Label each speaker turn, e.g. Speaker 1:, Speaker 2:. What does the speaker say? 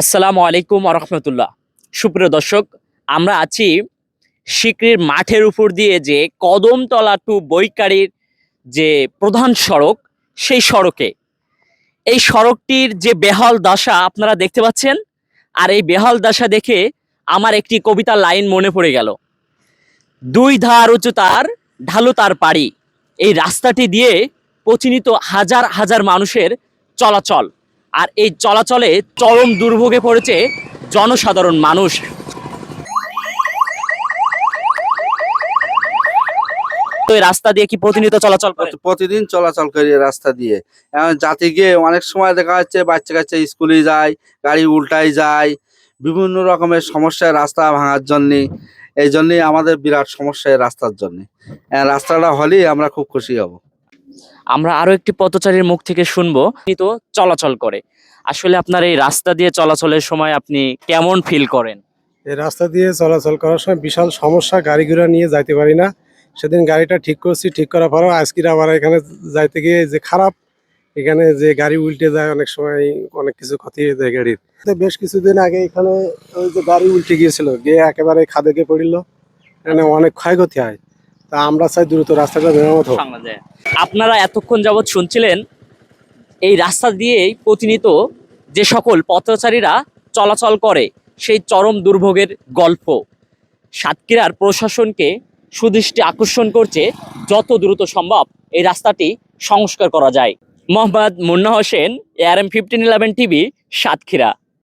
Speaker 1: আসসালামু আলাইকুম রহমতুল্লাহ। সুপ্রিয় দর্শক, আমরা আছি সিকরির মাঠের উপর দিয়ে যে কদমতলা টু বৈকারির যে প্রধান সড়ক, সেই সড়কে। এই সড়কটির যে বেহাল দশা আপনারা দেখতে পাচ্ছেন, আর এই বেহাল দশা দেখে আমার একটি কবিতার লাইন মনে পড়ে গেল। দুই ধার উঁচু তার, ঢালু তার পাড়ি। এই রাস্তাটি দিয়ে প্রতিনিয়ত হাজার হাজার মানুষের চলাচল। আর এই চলাচলে চরম দুর্ভোগে পড়েছে জনসাধারণ মানুষ। তো এই রাস্তা দিয়ে কি প্রতিনিয়ত চলাচল
Speaker 2: প্রতিদিন চলাচল করি রাস্তা দিয়ে। যাতে গিয়ে অনেক সময় দেখা যাচ্ছে বাচ্চা কাচ্চা স্কুলে যায় গাড়ি উল্টায় যায় বিভিন্ন রকমের সমস্যায় রাস্তা ভাঙার জন্যে। এই জন্যই আমাদের বিরাট সমস্যা রাস্তার জন্যে। আহ, রাস্তাটা হলেই আমরা খুব খুশি হব।
Speaker 1: আমরা আরও একটি পথচারীর মুখ থেকে শুনব তো চলাচল করে। আসলে আপনার এই রাস্তা দিয়ে চলাচলের সময় আপনি কেমন ফিল করেন?
Speaker 3: এই রাস্তা দিয়ে চলাচল করার সময় বিশাল সমস্যা গাড়ি ঘোড়া নিয়ে যাইতে পারি না। সেদিন গাড়িটা ঠিক করছি, ঠিক করার পরেও আজকের আবার এখানে যাইতে গিয়ে যে খারাপ, এখানে যে গাড়ি উল্টে যায় অনেক সময় অনেক কিছু ক্ষতি হয়ে যায় গাড়ির। বেশ কিছুদিন আগে এখানে ওই যে গাড়ি উল্টে গিয়েছিল, গিয়ে একেবারে খাদে গিয়ে পড়িল। এখানে অনেক ক্ষয়ক্ষতি হয়। তা আমরা চাই দ্রুত রাস্তাটা মেরামত হোক।
Speaker 1: আপনারা এতক্ষণ যাবৎ শুনছিলেন এই রাস্তা দিয়েই প্রতিনিয়ত যে সকল পথচারীরা চলাচল করে, সেই চরম দুর্ভোগের গল্প। সাতক্ষীরার প্রশাসনকে সুদৃষ্টি আকর্ষণ করছে যত দ্রুত সম্ভব এই রাস্তাটি সংস্কার করা যায়। Mohammad Munna Hossain ARM fifteen eleven TV Satkhira.